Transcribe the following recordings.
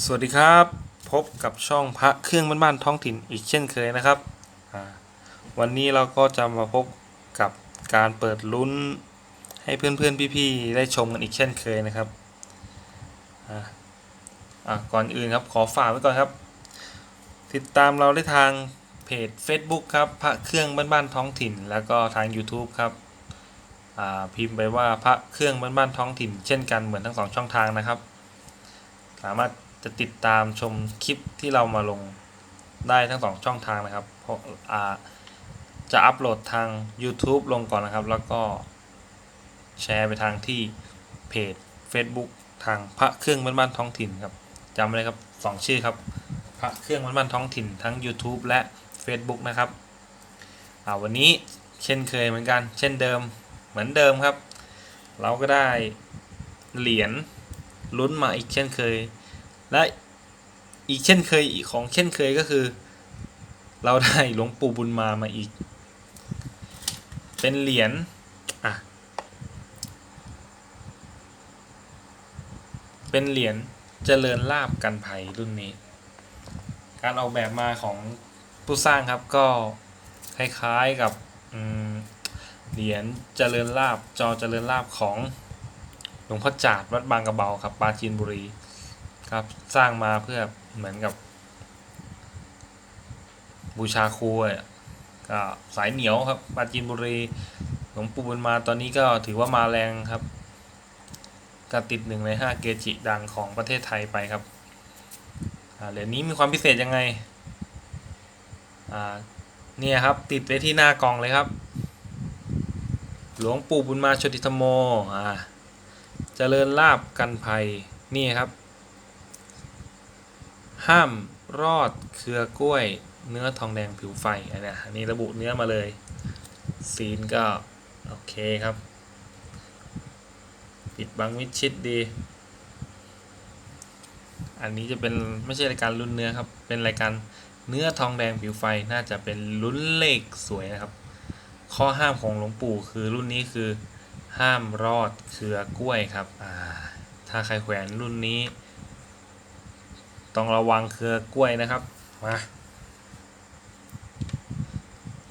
สวัสดีครับ พบกับช่องพระเครื่องบ้านๆท้องถิ่นอีกเช่นเคยนะครับ วันนี้เราก็จะมาพบกับการเปิดลุ้นให้เพื่อนๆพี่ๆได้ชมกันอีกเช่นเคยนะครับก่อนอื่นครับขอฝากไว้ก่อนครับ ติดตามเราได้ทางเพจ Facebook ครับพระเครื่องบ้านๆท้องถิ่น แล้วก็ทาง YouTube ครับพิมพ์ไปว่าพระเครื่องบ้านๆท้องถิ่น เช่นกันเหมือนทั้งสองช่องทางนะครับ สามารถ จะติดตามชมคลิปที่เรามาลงได้ทั้งสองช่องทางนะครับ เพราะอาจะอัปโหลดทาง YouTube ลงก่อนนะครับ แล้วก็แชร์ไปทางที่เพจ Facebook ทางพระเครื่องบ้านๆท้องถิ่นครับจำไว้เลยครับสองชื่อครับ พระเครื่องบ้านๆท้องถิ่นทั้ง YouTube และ Facebook นะครับวันนี้เช่นเคยเหมือนกัน เช่นเดิมเหมือนเดิมครับ เราก็ได้เหรียญลุ้นมาอีกเช่นเคย และอีกเช่นเคยอีกของเช่นเคยก็คือ เราได้หลวงปู่บุญมามาอีก เป็นเหรียญอะเป็นเหรียญเจริญลาบกันภัยรุ่นนี้ การออกแบบมาของผู้สร้างครับก็คล้ายๆกับเหรียญเจริญลาบจอเจริญลาบของหลวงพ่อจาดวัดบางกระเบาครับปราจีนบุรี ครับสร้างมาเพื่อเหมือนกับ บูชาครูอะก็สายเหนียวครับปราจีนบุรีหลวงปู่บุญมาตอนนี้ก็ถือว่ามาแรงครับก็ติดหนึ่งในห้าเกจิดังของประเทศไทยไปครับเหรียญนี้มีความพิเศษยังไงเนี่ยครับติดไว้ที่หน้ากองเลยครับ หลวงปู่บุญมาชติธรรมโมอ่าเจริญลาบกันภัยนี่ครับ ห้ามรอดเครือกล้วย เนื้อทองแดงผิวไฟอันนี้อันนี้ระบุเนื้อมาเลย ซีนก็ โอเคครับ ปิดบังมิดชิดดี อันนี้จะเป็นไม่ใช่รายการลุ้นเนื้อครับ เป็นรายการเนื้อทองแดงผิวไฟน่าจะเป็นลุ้นเลขสวยนะครับ ข้อห้ามของหลวงปู่คือรุ่นนี้คือห้ามรอดเครือกล้วยครับ ถ้าใครแขวนรุ่นนี้ ต้องระวังเครือกล้วยนะครับ มา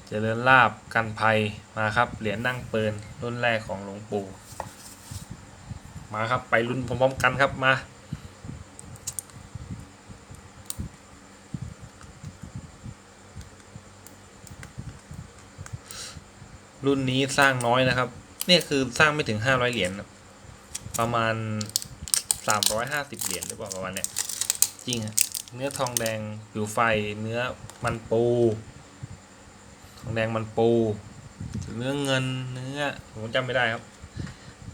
เจริญลาบกันภัยมาครับ เหรียญนั่งเปิลรุ่นแรกของหลวงปู่มาครับไปรุ่นพร้อมๆกันครับมารุ่นนี้สร้างน้อยนะครับ เนี่ยคือสร้างไม่ถึงห้าร้อยเหรียญประมาณสามร้อยห้าสิบเหรียญหรือเปล่าประมาณเนี้ย จริงอะเนื้อทองแดงผิวไฟเนื้อมันปู ทองแดงมันปู เนื้อเงินเนื้อผมจำไม่ได้ครับ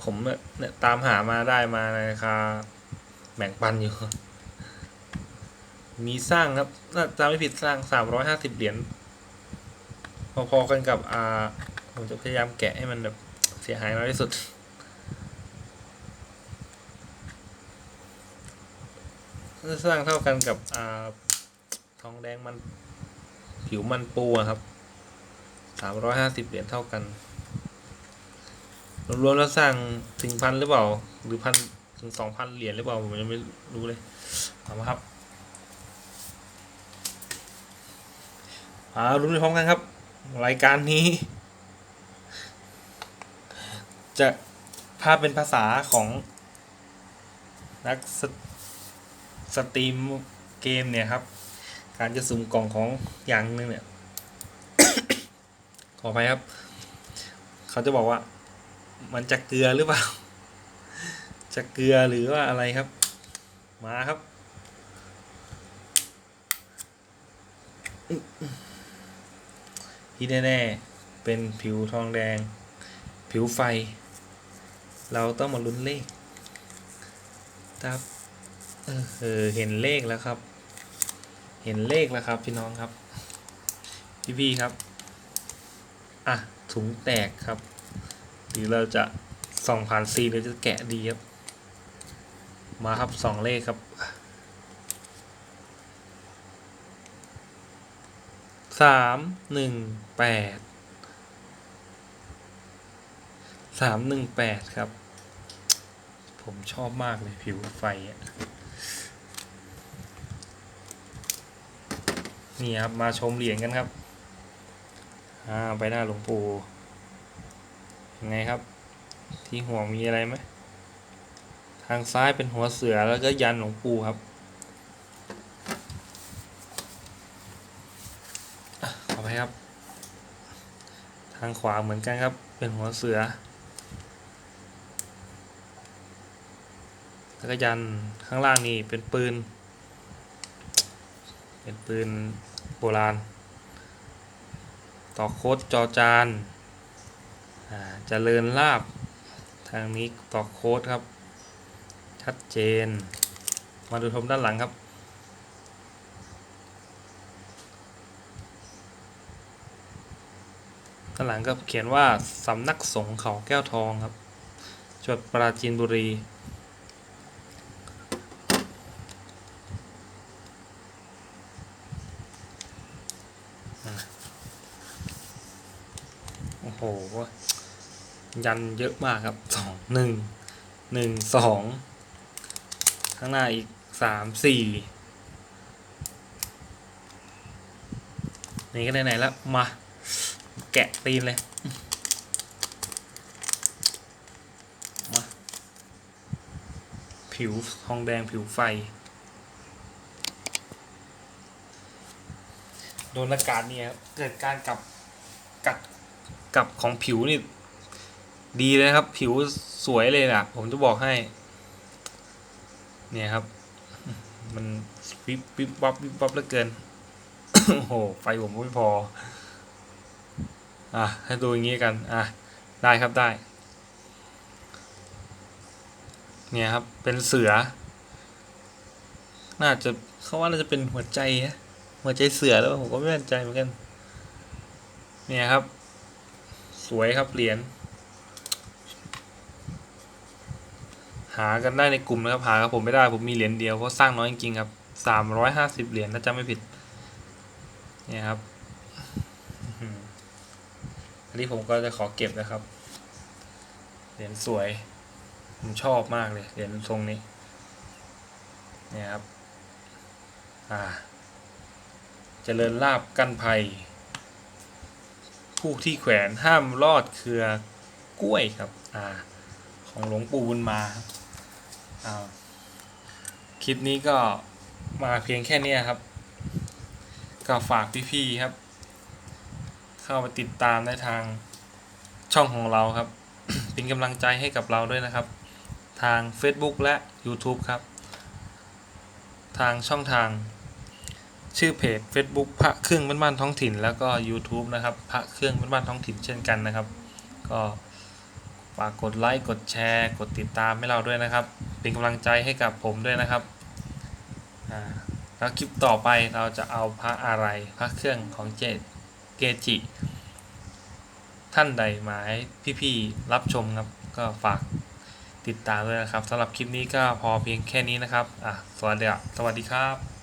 ผมเนี่ยตามหามาได้มาในราคาแบ่งปันอยู่ มีสร้างครับถ้าจำไม่ผิดสร้างสามร้อยห้าสิบเหรียญพอๆกันกับอ่าผมจะพยายามแกะให้มันแบบเสียหายน้อยที่สุด สร้างเท่ากันกับอ่าทองแดงมันผิวมันปูครับสามร้อยห้าสิบเหรียญเท่ากัน รวมๆแล้วสร้างถึงพันหรือเปล่า หรือพันถึงสองพันเหรียญหรือเปล่า ผมยังไม่รู้เลยเอามาครับอาลุ้นไปพร้อมกันครับ รายการนี้ จะภาพเป็นภาษาของนัก สตรีมเกมเนี่ยครับ การจะสุ่มกล่องของอย่างหนึงเนี่ย ขอไปครับ เขาจะบอกว่า มันจะเกลือหรือเปล่า จะเกลือหรือว่าอะไรครับ มาครับที่แน่ๆ เป็นผิวทองแดง ผิวไฟ เราต้องมาลุ้นเลขครับ เออเห็นเลขแล้วครับ เห็นเลขแล้วครับพี่น้องครับ พี่พี่ครับ อะถุงแตกครับหรือเราจะส่องผ่านซีหรือจะแกะดีครับมาครับสองเลขครับสามหนึ่งแปดสามหนึ่งแปดครับ ผมชอบมากเลยผิวไฟอะ นี่ครับมาชมเหรียญกันครับอ่าใบหน้าหลวงปู่ยังไงครับ ที่หัวมีอะไรไหมทางซ้ายเป็นหัวเสือแล้วก็ยันหลวงปู่ครับอะขอไปครับ ทางขวาเหมือนกันครับ เป็นหัวเสือ แล้วก็ยันข้างล่างนี่เป็นปืน เป็นปืนโบราณ ต่อโคดจอจานเจริญลาบ ทางนี้ต่อโคดครับ ชัดเจน มาดูชมด้านหลังครับด้านหลังก็เขียนว่าสำนักสงฆ์เขาแก้วทองครับจังหวัดปราจีนบุรี โอ้โห ยันเยอะมากครับสองหนึ่งหนึ่งสองข้างหน้าอีกสามสี่นี่ก็ไหนๆแล้วมา แกะตีนเลย มา ผิวทองแดงผิวไฟ โดนอากาศเนี่ยเกิดการกลับ กับของผิวนี่ดีเลยครับ ผิวสวยเลยนะผมจะบอกให้ เนี่ยครับ มันวิบวิบวับวิบวับเหลือเกินโอ้โหไฟผมไม่พอ อะให้ดูอย่างงี้กัน อะ ได้ครับได้ เนี่ยครับ เป็นเสือ น่าจะเขาว่าน่าจะเป็นหัวใจนะหัวใจเสือแล้วผมก็ไม่แน่ใจเหมือนกัน เนี่ยครับ สวยครับเหรียญหากันได้ในกลุ่มนะครับหากับผมไม่ได้ผมมีเหรียญเดียวเพราะสร้างน้อยจริงๆครับสามร้อยห้าสิบเหรียญถ้าจำไม่ผิดเนี่ยครับอันนี้ผมก็จะขอเก็บนะครับ เหรียญสวย ผมชอบมากเลยเหรียญทรงนี้เนี่ยครับ อ่าเจริญลาบกั้นภัย ผู้ที่แขวนห้ามลอดเครือกล้วยครับอ่าของหลวงปู่บุญมาครับอ่าคลิปนี้ก็มาเพียงแค่นี้ครับ ก็ฝากพี่ๆครับ เข้ามาติดตามได้ทางช่องของเราครับ เป็นกำลังใจให้กับเราด้วยนะครับ ทาง Facebook และ YouTube ครับ ทางช่องทาง ชื่อเพจ Facebook พระเครื่องบ้านๆท้องถิ่น แล้วก็ YouTube นะครับพระเครื่องบ้านๆท้องถิ่นเช่นกันนะครับ ก็ฝากกดไลค์กดแชร์ กดติดตามให้เราด้วยนะครับ เป็นกำลังใจให้กับผมด้วยนะครับอ่าแล้วคลิปต่อไปเราจะเอาพระอะไรพระเครื่องของเจเกจิ ท่านใดมาให้พี่ๆรับชมครับก็ฝากติดตามด้วยนะครับสำหรับคลิปนี้ก็พอเพียงแค่นี้นะครับอะสวัสดีสวัสดีครับ